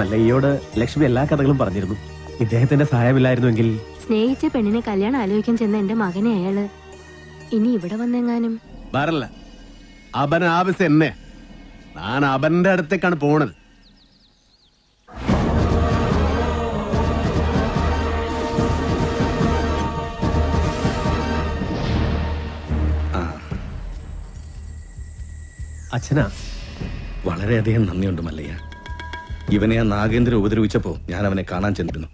മല്ലയ്യോട് ലക്ഷ്മി എല്ലാ കഥകളും പറഞ്ഞിരുന്നു. ഇദ്ദേഹത്തിന്റെ സഹായമില്ലായിരുന്നുവെങ്കിൽ സ്നേഹിച്ച പെണ്ണിനെ കല്യാണം ആലോചിക്കാൻ ചെന്ന എന്റെ മകനെ അയാൾ. ഇനി ഇവിടെ വന്നെങ്ങാനും? വരല്ല അവൻ ആവശ്യം എന്നെ. ഞാൻ അവന്റെ അടുത്തേക്കാണ് പോണത്. അച്ഛനാ. വളരെയധികം നന്ദിയുണ്ട് മല്ലയ്യ. ഇവനെ ആ നാഗേന്ദ്രൻ ഉപദ്രവിച്ചപ്പോ ഞാൻ അവനെ കാണാൻ ചെന്നിരുന്നു.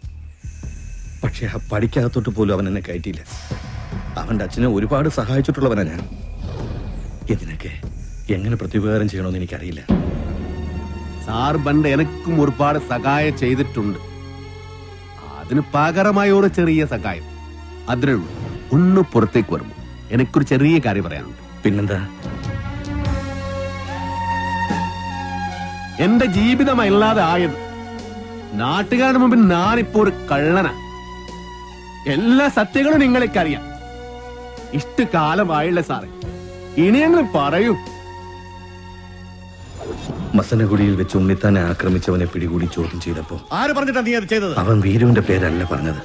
പക്ഷെ ആ പടിക്കകത്തോട്ട് പോലും അവൻ എന്നെ കയറ്റിയില്ല. അവന്റെ അച്ഛനെ ഒരുപാട് സഹായിച്ചിട്ടുള്ളവനാ ഞാൻ. ഇതിനൊക്കെ എങ്ങനെ പ്രത്യുപകാരം ചെയ്യണമെന്ന് എനിക്കറിയില്ല. സാർ പണ്ട് എനക്കും ഒരുപാട് സഹായം ചെയ്തിട്ടുണ്ട്. അതിന് പകരമായ ഒരു ചെറിയ സഹായം. അതിനുള്ളൂ. ഒന്ന് പുറത്തേക്ക് വരുമ്പോ എനിക്കൊരു ചെറിയ കാര്യം പറയാനുണ്ട്. പിന്നെന്താ? എന്റെ ജീവിതമല്ലാതെ ആയത്. നാട്ടുകാരുടെ മുമ്പിൽ ഞാനിപ്പോ ഒരു കള്ളന. എല്ലാ സത്യങ്ങളും നിങ്ങളേക്കറിയാം ഇഷ്ടകാലമായില്ല സാറേ. ഇനിയെങ്കിലും പറയൂ. മസനഗുഡിയിൽ വെച്ച് ഉണ്ണിത്താനെ ആക്രമിച്ചവനെ പിടികൂടി ചോദ്യം ചെയ്തപ്പോ ആര് പറഞ്ഞിട്ടാ നീ അത് ചെയ്തത്? അവൻ വീരുവിന്റെ പേരല്ല പറഞ്ഞത്.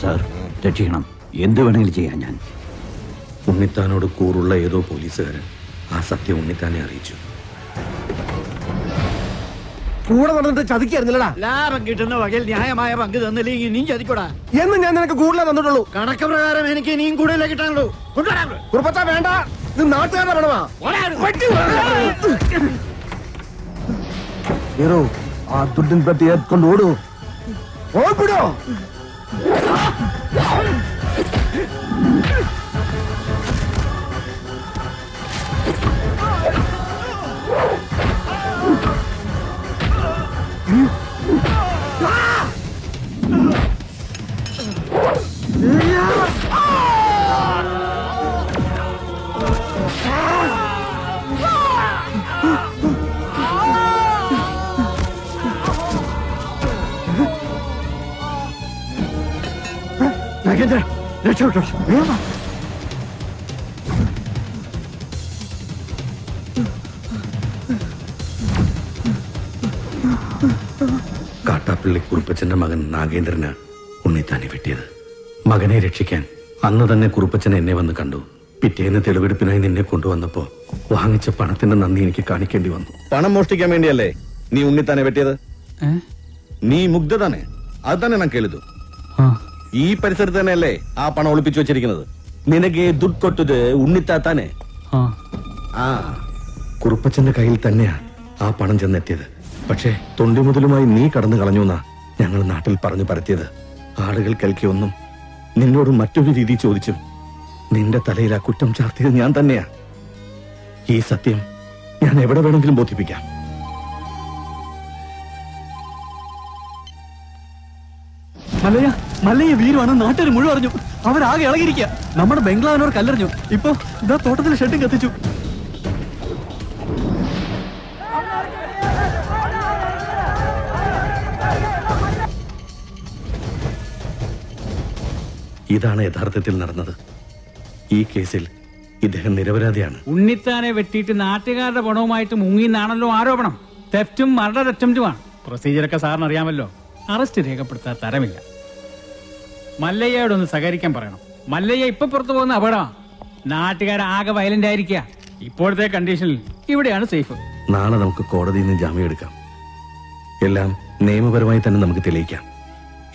സാർ രക്ഷിക്കണം എന്ത് വേണമെങ്കിലും ചെയ്യാം ഞാൻ. ഉണ്ണിത്താനോട് കൂറുള്ള ഏതോ പോലീസുകാരൻ ആ സത്യം ഉണ്ണിത്താനെ അറിയിച്ചു കൂടെ നടന്നിട്ട് ചതിക്കായിരുന്നില്ലടാ ലാഭം കിട്ടുന്ന വകയിൽ ന്യായമായ പങ്ക് തന്നില്ലെങ്കിൽ നീ ചതിക്കൂടാ എന്ന് ഞാൻ നിനക്ക് കൂടുതലേ തന്നിട്ടുള്ളൂ കണക്ക് പ്രകാരം എനിക്ക് ഇനിയും കൂടുതലേ കിട്ടാനുള്ളൂ കൊണ്ടുവരാം. കുറുപ്പച്ച വേണ്ട ഇത് നാട്ടുകാരുടെ പണമാ ഹീറോ ആ ದುಡ್ಡಿನ പെട്ടി ಎತ್ಕೊಂಡು ಓಡು ಹೋಗ್ಬಿಡು നാഗേന്ദ്ര രക്ഷപ്പെട്ടോ കാട്ടാപ്പിള്ളി കാട്ടാപ്പള്ളി കുറുപ്പച്ചന്റെ മകൻ നാഗേന്ദ്രന് ഉണ്ണിത്താനെ വെട്ടിയത്. മകനെ രക്ഷിക്കാൻ അന്ന് തന്നെ കുറുപ്പച്ചൻ എന്നെ വന്ന് കണ്ടു. പിറ്റേന്ന് തെളിവെടുപ്പിനായി നിന്നെ കൊണ്ടുവന്നപ്പോ വാങ്ങിച്ച പണത്തിന്റെ നന്ദി എനിക്ക് കാണിക്കേണ്ടി വന്നു. പണം മോഷ്ടിക്കാൻ വേണ്ടിയല്ലേ നീ ഉണ്ണിത്താനെ വെട്ടിയത്? നീ മുഗ്ധ തന്നെ. അത് തന്നെ ഞാൻ കേളിതു ഈ പരിസരത്ത് തന്നെയല്ലേ ആ പണം ഒളിപ്പിച്ചു വെച്ചിരിക്കുന്നത്? നിനക്ക് ദുഡ് കൊട്ടത് ഉണ്ണിത്താത്താനെ? ആ. കുറുപ്പച്ചന്റെ കയ്യിൽ തന്നെയാ ആ പണം ചെന്നെത്തിയത്. പക്ഷേ തൊണ്ടി മുതലുമായി നീ കടന്നു കളഞ്ഞു എന്നാ ഞങ്ങൾ നാട്ടിൽ പറഞ്ഞു പരത്തിയത്. ആളുകൾ കേൾക്കിയൊന്നും നിന്നോട് മറ്റൊരു രീതി ചോദിച്ചു നിന്റെ തലയിൽ ആ കുറ്റം ചാർത്തിയത് ഞാൻ തന്നെയാ. ഈ സത്യം ഞാൻ എവിടെ വേണമെങ്കിലും ബോധിപ്പിക്കാം. മല്ലയ്യ മലയ വീരുവാണ് നാട്ടുകാർ മുഴുവൻ അറിഞ്ഞു. അവരാകെ ഇളകിയിരിക്കുക നമ്മുടെ ബംഗ്ലാവിനോർ കല്ലെറിഞ്ഞു. ഇപ്പൊ ഇതാ തോട്ടത്തിൽ ഷെഡും കത്തിച്ചു. ഇതാണ് യഥാർത്ഥത്തിൽ നടന്നത്. ഈ കേസിൽ ഇദ്ദേഹം നിരപരാധിയാണ്. ഉണ്ണിത്താനെ വെട്ടിയിട്ട് നാട്ടുകാരുടെ പണവുമായിട്ട് മുങ്ങിന്നാണല്ലോ ആരോപണം. തെഫ്റ്റും മർഡർ അറ്റംപ്റ്റുമാണ് പ്രൊസീജിയറൊക്കെ സാറിന് അറിയാമല്ലോ അറസ്റ്റ് രേഖപ്പെടുത്താൻ തരമില്ല. മല്ലയ്യയോടൊന്ന് സഹകരിക്കാൻ പറയണം. മല്ലയ്യ ഇപ്പൊ പുറത്തു പോകുന്ന അപകടമാണ് നാട്ടുകാരാകെ വയലന്റ് ആയിരിക്കുക ഇപ്പോഴത്തെ കണ്ടീഷനിൽ ഇവിടെയാണ് സേഫ് നാളെ നമുക്ക് കോടതിയിൽ നിന്ന് ജാമ്യം എടുക്കാം. എല്ലാം നിയമപരമായി തന്നെ നമുക്ക് തെളിയിക്കാം.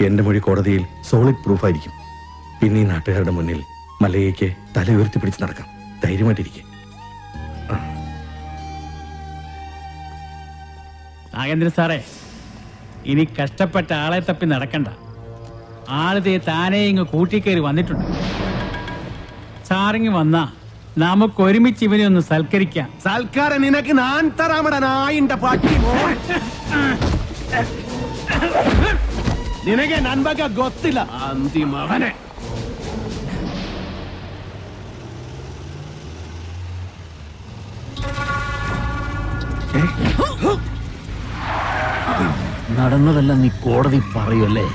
എന്റെ മൊഴി കോടതിയിൽ സോളിഡ് പ്രൂഫ് ആയിരിക്കും. പിന്നെ ഈ നാട്ടുകാരുടെ മുന്നിൽ മല്ലയ്യയ്ക്ക് തല ഉയർത്തി പിടിച്ച് നടക്കാം. ധൈര്യമായിട്ടിരിക്കെ. നാഗേന്ദ്ര സാറേ ഇനി കഷ്ടപ്പെട്ട ആളെ തപ്പി നടക്കണ്ട. ആളുതെ താനേ ഇങ്ങ് കൂട്ടിക്കേറി വന്നിട്ടുണ്ട്. സാറിങ് വന്നാ നമുക്ക് ഒരുമിച്ച് ഇവനെ ഒന്ന് സൽക്കരിക്കാം. സൽക്കാരം നിനക്ക് നാൻ തരാമടാ നായിന്റെ പട്ടി നിനക്ക് നൻപക ഗൊത്തില്ല. അന്തിമവനെ നടന്നതെല്ലാം നീ കോടതി പറയല്ലേ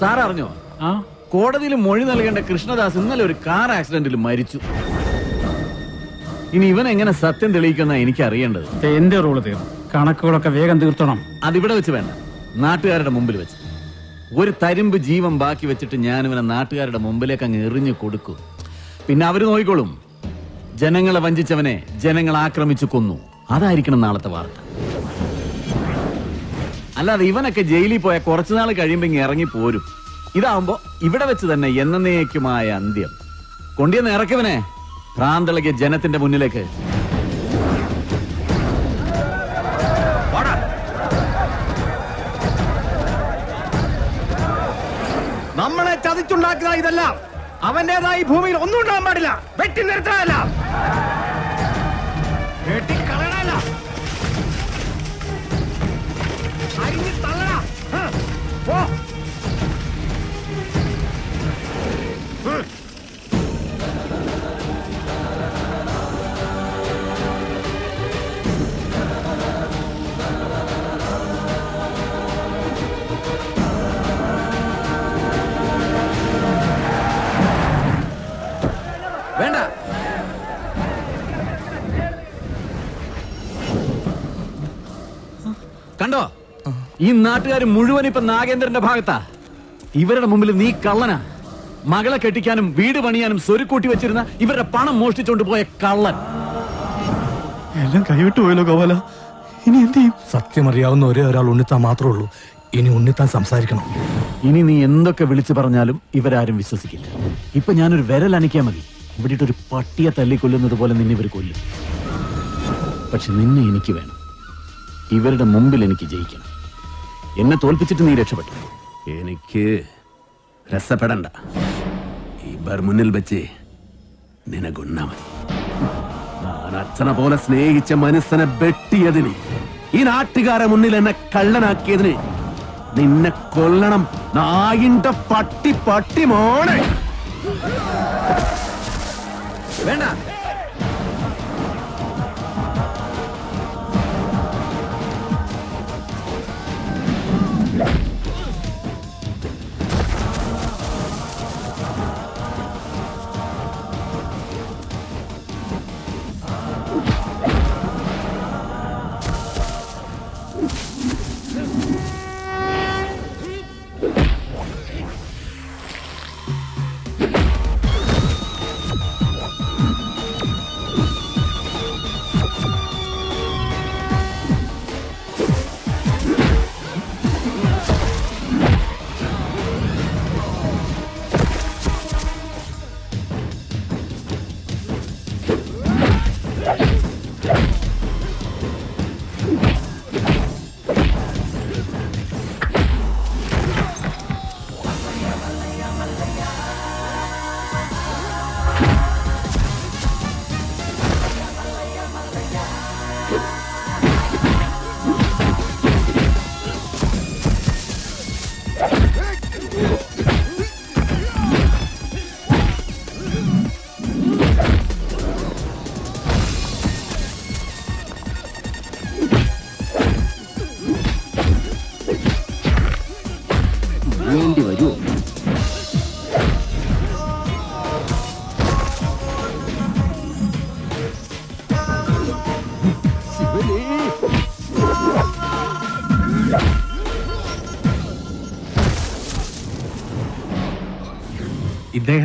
സാർ അറിഞ്ഞോ? ആ? കോടതിയിൽ മൊഴി നൽകേണ്ട കൃഷ്ണദാസ് ഇന്നലെ ഒരു കാർ ആക്സിഡന്റിൽ മരിച്ചു. ഇനി ഇവൻ എങ്ങനെ സത്യം തെളിയിക്കുന്ന എനിക്ക് അറിയേണ്ടത് എന്റെ റോൾ തീർന്നു കണക്കുകളൊക്കെ വേഗം തീർത്തണം. അതിവിടെ വെച്ച് വേണ്ട. നാട്ടുകാരുടെ മുമ്പിൽ വെച്ച്. ഒരു തരിമ്പ് ജീവൻ ബാക്കി വെച്ചിട്ട് ഞാൻ ഇവനെ നാട്ടുകാരുടെ മുമ്പിലേക്ക് അങ്ങ് എറിഞ്ഞു കൊടുക്കും. പിന്നെ അവർ നോക്കിക്കോളും ജനങ്ങളെ വഞ്ചിച്ചവനെ ജനങ്ങൾ ആക്രമിച്ചു കൊന്നു. അതായിരിക്കണം നാളത്തെ വാർത്ത. അല്ലാതെ ഇവനൊക്കെ ജയിലിൽ പോയ കുറച്ചുനാൾ കഴിയുമ്പോ ഇങ്ങ് ഇറങ്ങി പോരും. ഇതാവുമ്പോ ഇവിടെ വെച്ച് തന്നെ എന്നേക്കുമായ അന്ത്യം. കൊണ്ടിയെന്ന് ഇറക്കുവനെ ഭ്രാന്തളകിയ ജനത്തിന്റെ മുന്നിലേക്ക്. നമ്മളെ ചതിച്ചുണ്ടാക്കുക ഇതെല്ലാം. അവന്റേതായി ഭൂമിയിൽ ഒന്നും ഉണ്ടാകാൻ പാടില്ല. വെട്ടി നിർത്താനല്ല. 你死了！哼，我。ഈ നാട്ടുകാർ മുഴുവൻ ഇപ്പൊ നാഗേന്ദ്രന്റെ ഭാഗത്താ. ഇവരുടെ മുമ്പിൽ നീ കള്ളനാ. മകളെ കെട്ടിക്കാനും വീട് പണിയാനും സ്വരുക്കൂട്ടി വെച്ചിരുന്ന ഇവരുടെ പണം മോഷ്ടിച്ചോണ്ട് പോയ കള്ളൻ. എല്ലാം കൈവിട്ടു പോയല്ലോ ഗോപാല. ഇനി എന്ത് ചെയ്യും? സത്യമറിയാവുന്ന ഒരേ ഒരാൾ ഉണ്ണിത്താൻ മാത്രമേ ഉള്ളൂ. ഇനി ഉണ്ണിത്താൻ സംസാരിക്കണം. ഇനി നീ എന്തൊക്കെ വിളിച്ചു പറഞ്ഞാലും ഇവരാരും വിശ്വസിക്കില്ല. ഇപ്പൊ ഞാനൊരു വിരൽ അനക്കിയാ മതി. ഇവിടെ ഒരു പട്ടിയെ തല്ലിക്കൊല്ലുന്നത് പോലെ നിന്നെ ഇവർ കൊല്ലും. പക്ഷെ നിന്നെ എനിക്ക് വേണം. ഇവരുടെ മുമ്പിൽ എനിക്ക് ജയിക്കണം. എന്നെ തോൽപ്പിച്ചിട്ട് നീ രക്ഷപ്പെട്ടു. എനിക്ക് രസപ്പെടണ്ട. ഇവർ മുന്നിൽ വെച്ച് നിനകൊന്നാ മതി. ഞാൻ അച്ഛനെ പോലെ സ്നേഹിച്ച മനസ്സിനെ വെട്ടിയതിന് ഈ നാട്ടുകാരെ മുന്നിൽ എന്നെ കള്ളനാക്കിയതിന് നിന്നെ കൊല്ലണം. നായിന്റെ പട്ടി പട്ടി മോണേ വേണ്ടി.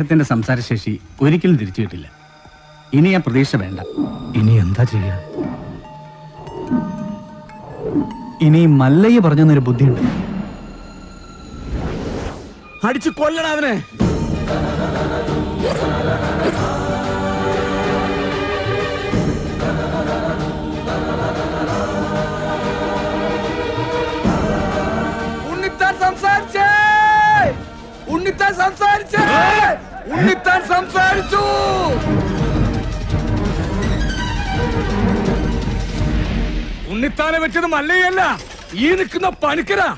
ഇദ്ദേഹത്തിന്റെ സംസാരശേഷി ഒരിക്കലും തിരിച്ചു കിട്ടില്ല ഇനി ആ പ്രതീക്ഷ വേണ്ട. ഇനി എന്താ ചെയ്യുക ഇനി മല്ലയ്യ പറഞ്ഞൊരു ബുദ്ധിയുണ്ട്. അടിച്ചു കൊല്ലണം അവനെ. ഉണ്ണിത്താൻ സംസാരിച്ചേ. ഉണ്ണിത്താൻ സംസാരിച്ചേ. ഉണ്ണിത്താൻ സംസാരിച്ചു! ഉണ്ണിത്താനെ വെച്ചത് മല്ലയല്ല ഈ നിൽക്കുന്ന പണിക്കരാ.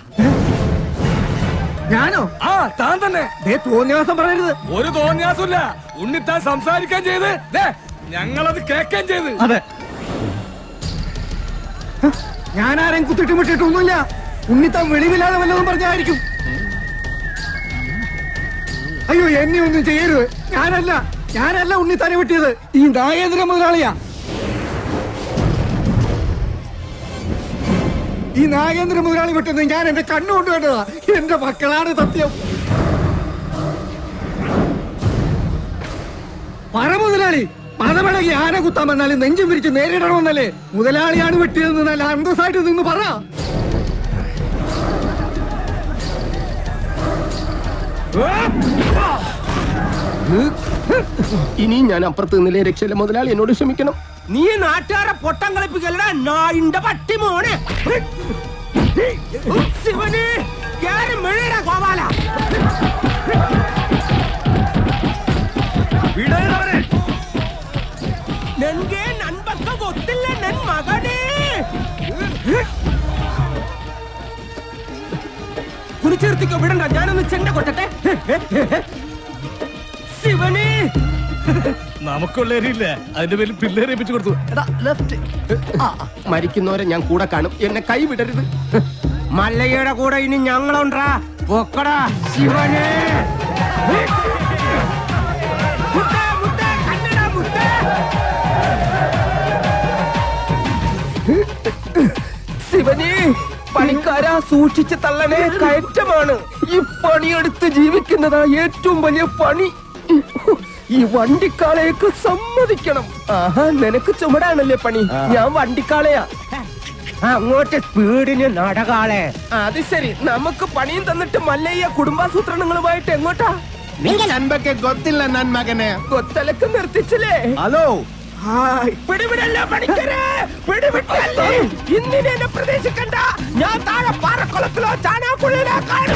ഞാനോ? ആ താൻ തന്നെ. തോന്നിയാസം പറയരുത്. ഒരു തോന്നിയാസമില്ല ഉണ്ണിത്താൻ സംസാരിക്കാൻ ചെയ്ത് ഞങ്ങളത് കേൾക്കാൻ ചെയ്ത്. അതെ. ഞാൻ ആരെയും കുത്തിട്ട് വിട്ടിട്ടൊന്നുമില്ല ഉണ്ണിത്താൻ വെളിവില്ലാതെ വല്ലതും പറഞ്ഞായിരിക്കും. അയ്യോ എന്നെ ഒന്നും ചെയ്യരുത്. ഞാനല്ല ഞാനല്ല ഉണ്ണി തല വെട്ടിയത്. ഈ നായേന്ദ്ര മുതലാളിയാ. ഈ നാഗേന്ദ്ര മുതലാളി വെട്ടുന്നത് ഞാൻ എന്റെ കണ്ണുകൊണ്ട് കണ്ടതാ. എന്റെ മക്കളാണ് സത്യം. പറ മുതലാളി പദവിളകി ആന കുത്താൻ വന്നാലും നെഞ്ചും പിരിച്ച് നേരിടണമെന്നല്ലേ മുതലാളിയാണ് വെട്ടിയതെന്ന് നല്ല അന്തസ്സായിട്ട് നിന്ന് പറ. ഇനി ഞാൻ അപ്പുറത്ത് നിന്നിലെ രക്ഷയിലെ മുതലാളി. എന്നോട് ക്ഷമിക്കണം. നീ നാട്ടുകാരെ പൊട്ടം കളിപ്പിക്കലടാ പട്ടി മോനെ. ഗോപാല. നൻ വിടണ്ട. ഞാനൊന്ന് ചെണ്ട കൊട്ടട്ടെ. ശിവന്. നമുക്കുള്ളവരില്ല അതിന്റെ പേരിൽ പിള്ളേരെ ഏൽപ്പിച്ചു കൊടുത്തു. എടാ ലെഫ്റ്റ് മരിക്കുന്നവരെ ഞാൻ കൂടെ കാണും. എന്നെ കൈ വിടരുത് മല്ലയ്യയുടെ കൂടെ ഇനി ഞങ്ങളുണ്ടാ. പൊക്കടാ ശിവനെ. ശിവനെ പണിക്കാരാ സൂക്ഷിച്ച് തള്ളനെ കയറ്റമാണ്. ഈ പണിയെടുത്ത് ജീവിക്കുന്നതാ ഏറ്റവും വലിയ പണി. ഈ വണ്ടിക്കാളയൊക്കെ സമ്മതിക്കണം. ആഹാ നിനക്ക് ചുമടാണല്ലേ പണി? ഞാൻ വണ്ടിക്കാളയാ. അങ്ങോട്ട് സ്പീഡിന് നടകാളെ. അത് ശരി. നമുക്ക് പണിയും തന്നിട്ട് മല്ലയ്യ കുടുംബാസൂത്രണങ്ങളുമായിട്ട് എങ്ങോട്ടാ? നൻപൊക്കെ ഗൊത്തില്ല നൻ മകനെ. കൊത്തലക്ക് നിർത്തിച്ചില്ലേ? ഹലോ. പിടിവിടല്ല പണിക്കരെ? പിടിവിട്ടല്ലേ? ഇന്നിനെ പ്രതീക്ഷിക്കണ്ട. ഞാൻ താഴെ പാറക്കുളത്തിലോ ചാനാക്കുള്ളിലോ കാണും!